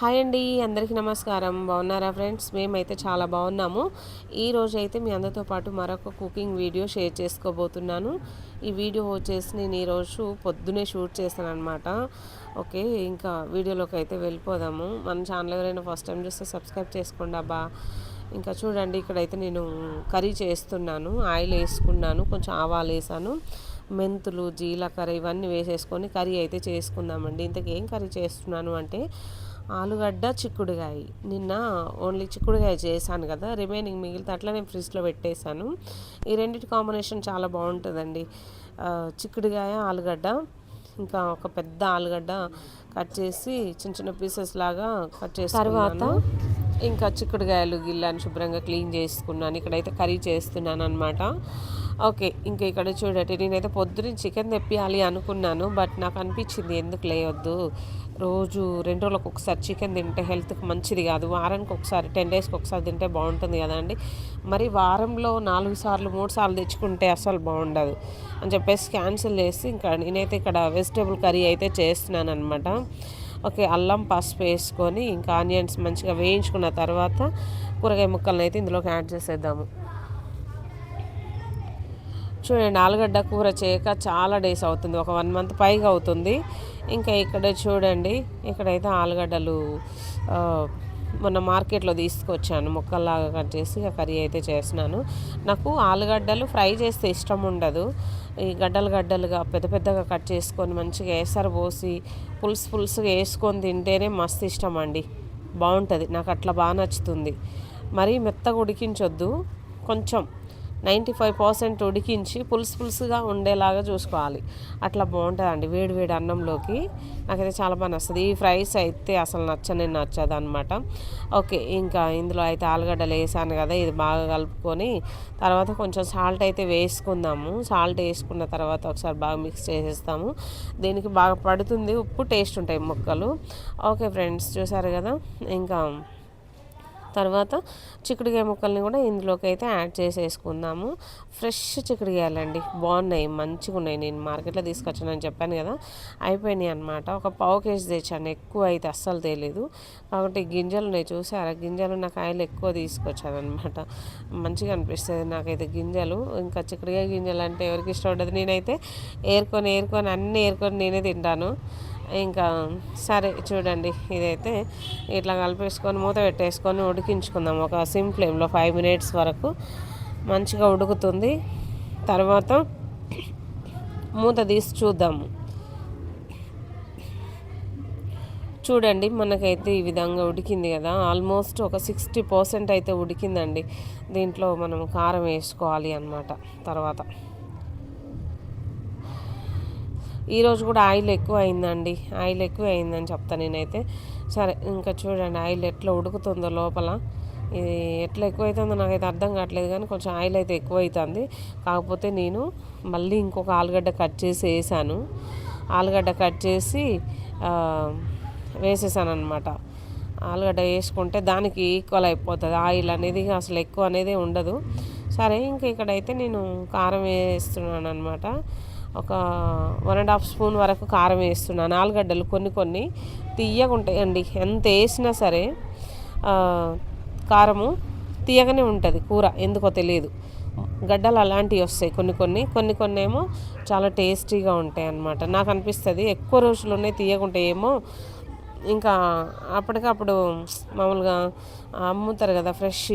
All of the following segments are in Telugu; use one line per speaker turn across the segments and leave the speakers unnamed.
హాయ్ అండి అందరికీ నమస్కారం. బాగున్నారా ఫ్రెండ్స్? మేమైతే చాలా బాగున్నాము. ఈ అయితే మీ అందరితో పాటు మరొక కుకింగ్ వీడియో షేర్ చేసుకోబోతున్నాను. ఈ వీడియో వచ్చేసి నేను ఈరోజు పొద్దునే షూట్ చేశాను అనమాట ఓకే ఇంకా వీడియోలోకి అయితే వెళ్ళిపోదాము. మన ఛానల్ ఎవరైనా ఫస్ట్ టైం చూస్తే సబ్స్క్రైబ్ చేసుకోండి అబ్బా. ఇంకా చూడండి ఇక్కడైతే నేను కర్రీ చేస్తున్నాను ఆయిల్ వేసుకున్నాను కొంచెం ఆవాలు వేసాను మెంతులు జీలకర్ర ఇవన్నీ వేసేసుకొని కర్రీ అయితే చేసుకుందామండి. ఇంతకేం ఏం కర్రీ చేస్తున్నాను అంటే ఆలుగడ్డ చిక్కుడుగాయ. నిన్న ఓన్లీ చిక్కుడుగాయ చేశాను కదా రిమైనింగ్ మిగిలితే అట్లా నేను ఫ్రిడ్జ్లో పెట్టేశాను. ఈ రెండింటి కాంబినేషన్ చాలా బాగుంటుందండి. చిక్కుడుగాయ ఆలుగడ్డ ఇంకా ఒక పెద్ద ఆలుగడ్డ కట్ చేసి చిన్న చిన్న పీసెస్ లాగా కట్ చేసి తర్వాత? ఇంకా చిక్కుడుగాయలు గిల్లాన్ని శుభ్రంగా క్లీన్ చేసుకున్నాను. ఇక్కడైతే కర్రీ చేస్తున్నాను అనమాట ఓకే ఇంకా ఇక్కడ చూడండి. నేనైతే పొద్దున్న చికెన్ తెప్పియాలి అనుకున్నాను బట్ నాకు అనిపించింది ఎందుకు లేవద్దు రోజు రెండు రోజులకు ఒకసారి చికెన్ తింటే హెల్త్కి మంచిది కాదు. వారానికి ఒకసారి టెన్ డేస్కి ఒకసారి తింటే బాగుంటుంది కదండి మరి వారంలో నాలుగు సార్లు మూడు సార్లు తెచ్చుకుంటే అసలు బాగుండదు అని చెప్పేసి క్యాన్సిల్ చేసి ఇంకా నేనైతే ఇక్కడ వెజిటేబుల్ కర్రీ అయితే చేస్తున్నాను అనమాట ఓకే అల్లం పసుపు వేసుకొని ఇంకా ఆనియన్స్ మంచిగా వేయించుకున్న తర్వాత కూరగాయ ముక్కలను అయితే ఇందులోకి యాడ్ చేసేద్దాము. చూడండి ఆలుగడ్డ కూర చేయక చాలా డేస్ అవుతుంది. ఒక వన్ మంత్ పైగా అవుతుంది. ఇంకా ఇక్కడ చూడండి ఇక్కడైతే ఆలుగడ్డలు మొన్న మార్కెట్లో తీసుకొచ్చాను. ముక్కల్లాగా కట్ చేసి కర్రీ అయితే చేసినాను నాకు ఆలుగడ్డలు ఫ్రై చేస్తే ఇష్టం ఉండదు. ఈ గడ్డలు గడ్డలుగా పెద్ద పెద్దగా కట్ చేసుకొని మంచిగా వేసరు పోసి పులుసు పులుసుగా వేసుకొని తింటేనే మస్తు ఇష్టం అండి. బాగుంటుంది. నాకు అట్లా బాగా నచ్చుతుంది. మరీ మెత్తగా ఉడికించొద్దు. కొంచెం నైంటీ ఫైవ్ పర్సెంట్ ఉడికించి పులుసు పులుసుగా ఉండేలాగా చూసుకోవాలి. అట్లా బాగుంటుందండి వేడి వేడి అన్నంలోకి. నాకైతే చాలా బాగా నచ్చుతుంది. ఈ ఫ్రైస్ అయితే అసలు నచ్చని నచ్చదు అనమాట ఓకే ఇంకా ఇందులో అయితే ఆలుగడ్డలు వేసాను కదా ఇది బాగా కలుపుకొని తర్వాత కొంచెం సాల్ట్ అయితే వేసుకుందాము. సాల్ట్ వేసుకున్న తర్వాత ఒకసారి బాగా మిక్స్ చేసేస్తాము. దీనికి బాగా పడుతుంది ఉప్పు టేస్ట్ ఉంటాయి ముక్కలు. ఓకే ఫ్రెండ్స్ చూసారు కదా? ఇంకా తర్వాత చిక్కుడుకాయ ముక్కల్ని కూడా ఇందులోకి అయితే యాడ్ చేసేసుకుందాము. ఫ్రెష్ చిక్కుడుకాయలండి. బాగున్నాయి మంచిగా ఉన్నాయి. నేను మార్కెట్లో తీసుకొచ్చానని చెప్పాను కదా అయిపోయినాయి అనమాట ఒక పావు కేజీ తెచ్చాను ఎక్కువ అయితే అస్సలు తెలియదు కాబట్టి గింజలు ఉన్నాయి చూసారా? గింజలు ఉన్న కాయలు ఎక్కువ తీసుకొచ్చాను అనమాట మంచిగా అనిపిస్తుంది నాకైతే గింజలు. ఇంకా చిక్కుడుకాయ గింజలు అంటే ఎవరికి ఇష్టం ఉండదు. నేనైతే ఏరుకొని ఏరుకొని అన్నీ ఏరుకొని నేనే తింటాను. ఇంకా సరే చూడండి ఇదైతే ఇట్లా కలిపేసుకొని మూత పెట్టేసుకొని ఉడికించుకుందాం. ఒక సిమ్ ఫ్లేమ్లో ఫైవ్ మినిట్స్ వరకు మంచిగా ఉడుకుతుంది. తర్వాత మూత తీసి చూద్దాము చూడండి మనకైతే ఈ విధంగా ఉడికింది కదా. ఆల్మోస్ట్ ఒక సిక్స్టీ పర్సెంట్ అయితే ఉడికిందండి. దీంట్లో మనం కారం వేసుకోవాలి అనమాట తర్వాత ఈరోజు కూడా ఆయిల్ ఎక్కువ అయిందండి ఆయిల్ ఎక్కువ అయిందని చెప్తాను నేనైతే. సరే ఇంకా చూడండి ఆయిల్ ఎట్లా ఉడుకుతుందో లోపల. ఇది ఎట్లా ఎక్కువ అవుతుందో నాకైతే అర్థం కావట్లేదు కానీ కొంచెం ఆయిల్ అయితే ఎక్కువ అవుతుంది కాకపోతే నేను మళ్ళీ ఇంకొక ఆలుగడ్డ కట్ చేసి వేసాను. ఆలుగడ్డ కట్ చేసి వేసేసాను అనమాట ఆలుగడ్డ వేసుకుంటే దానికి ఈక్వల్ అయిపోతుంది. ఆయిల్ అనేది అసలు ఎక్కువ అనేది ఉండదు. సరే ఇంకా ఇక్కడైతే నేను కారం వేస్తున్నాను అనమాట ఒక వన్ అండ్ హాఫ్ స్పూన్ వరకు కారం వేస్తున్నాను ఆలుగడ్డలు కొన్ని కొన్ని తీయగా ఉంటాయండి. ఎంత వేసినా సరే కారము తీయగానే ఉంటుంది కూర. ఎందుకో తెలియదు. గడ్డలు అలాంటివి వస్తాయి కొన్ని కొన్ని. కొన్ని కొన్ని ఏమో చాలా టేస్టీగా ఉంటాయి అన్నమాట. నాకు అనిపిస్తుంది ఎక్కువ రోజులు ఉన్నాయి తీయకుంటే ఏమో ఇంకా అప్పటికప్పుడు మామూలుగా అమ్ముతారు కదా ఫ్రెష్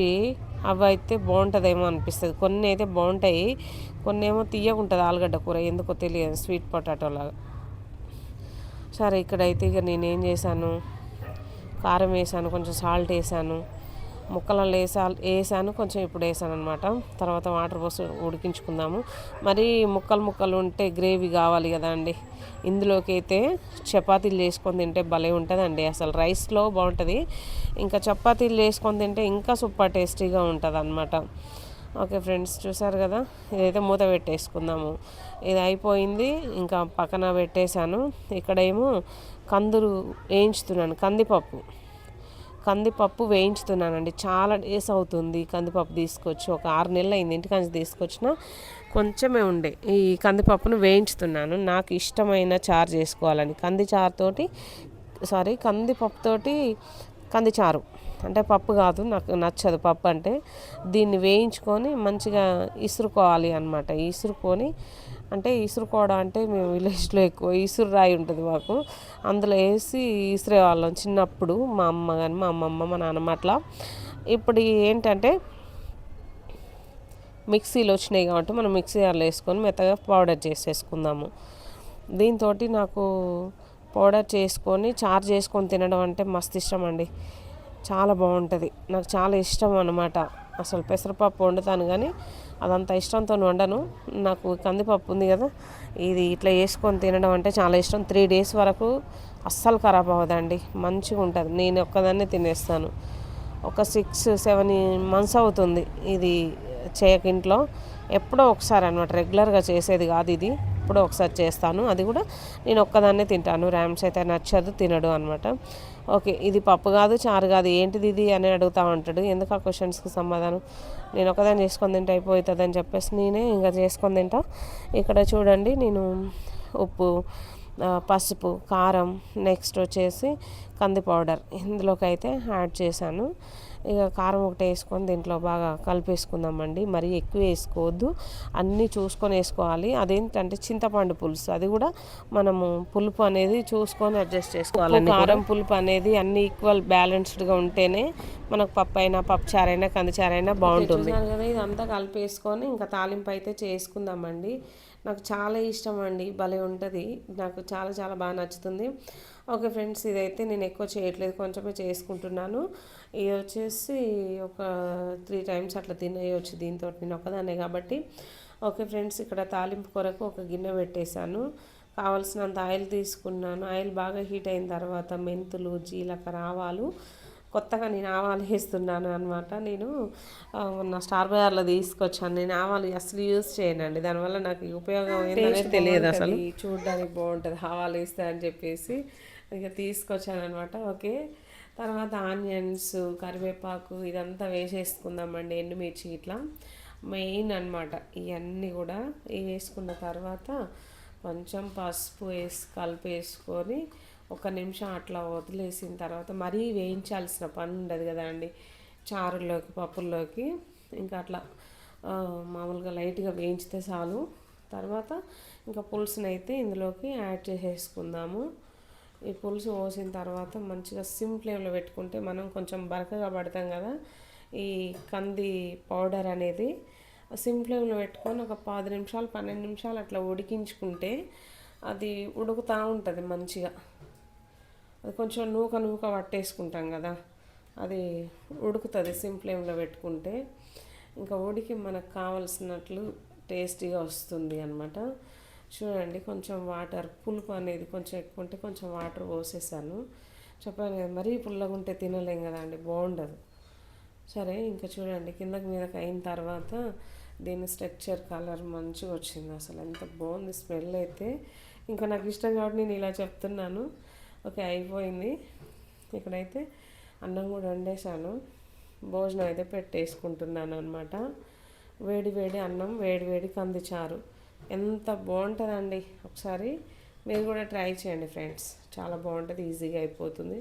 అవి అయితే బాగుంటుందేమో అనిపిస్తుంది. కొన్ని అయితే బాగుంటాయి. కొన్ని ఏమో తీయగుంటుంది ఆలుగడ్డ కూర. ఎందుకో తెలియదు. స్వీట్ పొటాటో లాగా. సరే ఇక్కడైతే ఇక నేనేం చేశాను? కారం వేసాను. కొంచెం సాల్ట్ వేసాను. ముక్కలలో వేసా వేసాను. కొంచెం ఇప్పుడు వేసాను అనమాట తర్వాత వాటర్ పోసి ఉడికించుకుందాము. మరి ముక్కలు ముక్కలు ఉంటే గ్రేవీ కావాలి కదా అండి. ఇందులోకి అయితే చపాతీలు చేసుకొని తింటే భలే ఉంటుందండి. అసలు రైస్లో బాగుంటుంది. ఇంకా చపాతీలు చేసుకొని తింటే ఇంకా సూపర్ టేస్టీగా ఉంటుంది అనమాట ఓకే ఫ్రెండ్స్ చూసారు కదా? ఇదైతే మూత పెట్టేసుకుందాము. ఇది అయిపోయింది. ఇంకా పక్కన పెట్టేశాను. ఇక్కడేమో కందురు వేయించుతున్నాను. కందిపప్పు. కందిపప్పు వేయించుతున్నానండి. చాలా డేస్ అవుతుంది కందిపప్పు తీసుకొచ్చి ఒక ఆరు నెలలు అయింది ఇంటికాంచి తీసుకొచ్చిన కొంచెమే ఉండే. ఈ కందిపప్పును వేయించుతున్నాను. నాకు ఇష్టమైన చారు చేసుకోవాలని కంది చారుతోటి సారీ కందిపప్పుతోటి కందిచారు అంటే పప్పు కాదు నాకు నచ్చదు పప్పు అంటే. దీన్ని వేయించుకొని మంచిగా ఇసురుకోవాలి అనమాట ఇసురుకొని అంటే ఇసురుకోవడం అంటే మేము విలేజ్లో ఎక్కువ ఇసురు రాయి ఉంటుంది మాకు. అందులో వేసి ఇసురేవాళ్ళం చిన్నప్పుడు మా అమ్మ కానీ మా అమ్మమ్మ మా నాన్నమ్మ అట్లా. ఇప్పుడు ఏంటంటే మిక్సీలు వచ్చినాయి కాబట్టి మనం మిక్సీ జార్లో వేసుకొని మెత్తగా పౌడర్ చేసేసుకుందాము. దీంతో నాకు పౌడర్ చేసుకొని చారు చేసుకొని తినడం అంటే మస్తు ఇష్టం అండి. చాలా బాగుంటుంది. నాకు చాలా ఇష్టం అనమాట అసలు పెసరపప్పు వండుతాను కానీ అదంత ఇష్టంతో వండను. నాకు కందిపప్పు ఉంది కదా ఇది ఇట్లా వేసుకొని తినడం అంటే చాలా ఇష్టం. త్రీ డేస్ వరకు అస్సలు ఖరాబ్ అవ్వదండి. మంచిగా ఉంటుంది. నేను ఒక్కదాన్నే తినేస్తాను. ఒక సిక్స్ సెవెన్ మంత్స్ అవుతుంది ఇది చేయక ఇంట్లో. ఎప్పుడో ఒకసారి అనమాట రెగ్యులర్గా చేసేది కాదు ఇది. ఎప్పుడో ఒకసారి చేస్తాను. అది కూడా నేను ఒక్కదాన్నే తింటాను. ర్యామ్స్ అయితే నచ్చదు తినడు అనమాట ఓకే ఇది పప్పు కాదు చారు కాదు ఏంటిది ఇది అని అడుగుతూ ఉంటాడు. ఎందుకు ఆ క్వశ్చన్స్కి సమాధానం? నేను ఒకదాన్ని చేసుకొని తింటే అయిపోతుంది అని చెప్పేసి నేనే ఇంకా చేసుకొని తింటా. ఇక్కడ చూడండి నేను ఉప్పు పసుపు కారం నెక్స్ట్ వచ్చేసి కంది పౌడర్ ఇందులోకి అయితే యాడ్ చేశాను. ఇక కారం ఒకటి వేసుకొని దీంట్లో బాగా కలిపేసుకుందామండి. మరీ ఎక్కువ వేసుకోవద్దు. అన్నీ చూసుకొని వేసుకోవాలి. అదేంటంటే చింతపండు పులుసు. అది కూడా మనము పులుపు అనేది చూసుకొని అడ్జస్ట్ చేసుకోవాలి. కారం పులుపు అనేది అన్ని ఈక్వల్ బ్యాలెన్స్డ్గా ఉంటేనే మనకు పప్పు అయినా పప్పు చారైనా కందిచారైనా బాగుంటుంది. కదా? ఇదంతా కలిపేసుకొని ఇంకా తాలింపు అయితే చేసుకుందామండి. నాకు చాలా ఇష్టం అండి భలే ఉంటుంది. నాకు చాలా చాలా బాగా నచ్చుతుంది. ఓకే ఫ్రెండ్స్ ఇదైతే నేను ఎక్కువ చేయట్లేదు కొంచెమే చేసుకుంటున్నాను. ఇది వచ్చేసి ఒక త్రీ టైమ్స్ అట్లా తినేయచ్చు దీంతో నేను ఒకదాన్నే కాబట్టి. ఓకే ఫ్రెండ్స్ ఇక్కడ తాలింపు కొరకు ఒక గిన్నె పెట్టేశాను. కావాల్సినంత ఆయిల్ తీసుకున్నాను. ఆయిల్ బాగా హీట్ అయిన తర్వాత మెంతులు జీలకర్ర ఆవాలు కొత్తగా నేను ఆవాలు వేస్తున్నాను అనమాట నేను నా స్టార్ బజార్లో తీసుకొచ్చాను. నేను ఆవాలు అసలు యూజ్ చేయనండి. దానివల్ల నాకు ఉపయోగం ఏంటనే తెలియదు అసలు. చూడడానికి బాగుంటుంది. ఆవాలు వేస్తే అని చెప్పేసి ఇక తీసుకొచ్చాను అనమాట ఓకే. తర్వాత ఆనియన్స్ కరివేపాకు ఇదంతా వేసేసుకుందామండి. ఎండుమిర్చి ఇట్లా. మెయిన్ అనమాట ఇవన్నీ కూడా వేసుకున్న తర్వాత కొంచెం పసుపు వేసి కలిపేసుకొని ఒక నిమిషం అట్లా వదిలేసిన తర్వాత మరీ వేయించాల్సిన పని ఉండదు కదా అండి. చారుల్లోకి పప్పుల్లోకి. ఇంకా అట్లా మామూలుగా లైట్గా వేయించితే చాలు. తర్వాత ఇంకా పులుసుని అయితే ఇందులోకి యాడ్ చేసేసుకుందాము. ఈ పులుసు పోసిన తర్వాత మంచిగా సిమ్ ఫ్లేమ్లో పెట్టుకుంటే మనం కొంచెం బరకగా పడతాం కదా. ఈ కంది పౌడర్ అనేది సిమ్ ఫ్లేమ్లో పెట్టుకొని ఒక పది నిమిషాలు పన్నెండు నిమిషాలు అట్లా ఉడికించుకుంటే అది ఉడుకుతూ ఉంటుంది మంచిగా. అది కొంచెం నూక నూక పట్టేసుకుంటాం కదా అది ఉడుకుతుంది సిమ్ ఫ్లేమ్లో పెట్టుకుంటే. ఇంకా ఉడికి మనకు కావలసినట్లు టేస్టీగా వస్తుంది అనమాట చూడండి కొంచెం వాటర్ పులుపు అనేది కొంచెం ఎక్కువ ఉంటే కొంచెం వాటర్ పోసేసాను. చెప్పాను కదా మరీ పుల్లగా ఉంటే తినలేం కదా అండి బాగుండదు. సరే ఇంకా చూడండి కిందకి మీదకి అయిన తర్వాత దీని స్ట్రక్చర్ కలర్ మంచిగా వచ్చింది అసలు ఎంత బాగుంది స్మెల్ అయితే. ఇంకా నాకు ఇష్టం కాబట్టి నేను ఇలా చెప్తున్నాను. ఓకే అయిపోయింది. ఇక్కడైతే అన్నం కూడా వండేసాను భోజనం అయితే పెట్టేసుకుంటున్నాను అనమాట వేడి వేడి అన్నం వేడి వేడి కందిచారు. ఎంత బాగుంటుందండి. ఒకసారి మీరు కూడా ట్రై చేయండి ఫ్రెండ్స్. చాలా బాగుంటుంది ఈజీగా అయిపోతుంది.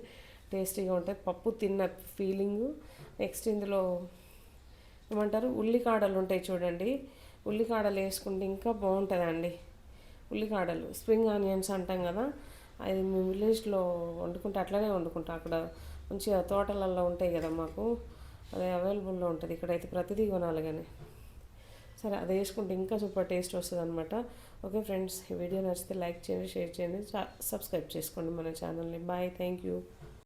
టేస్టీగా ఉంటుంది. పప్పు తిన్న ఫీలింగు. నెక్స్ట్ ఇందులో ఏమంటారు? ఉల్లికాడలు ఉంటాయి చూడండి. ఉల్లికాడలు వేసుకుంటే ఇంకా బాగుంటుందండి. ఉల్లికాడలు. స్ప్రింగ్ ఆనియన్స్ అంటాం కదా. అది మేము విలేజ్లో వండుకుంటే అట్లనే వండుకుంటాం. అక్కడ మంచిగా తోటలలో ఉంటాయి కదా మాకు. అది అవైలబుల్లో ఉంటుంది. ఇక్కడైతే ప్రతిదీ కొనాలి కానీ. సరే అది వేసుకుంటే ఇంకా సూపర్ టేస్ట్ వస్తుంది అనమాట ఓకే ఫ్రెండ్స్ ఈ వీడియో నచ్చితే లైక్ చేయండి షేర్ చేయండి సబ్స్క్రైబ్ చేసుకోండి మన ఛానల్ని. Bye thank you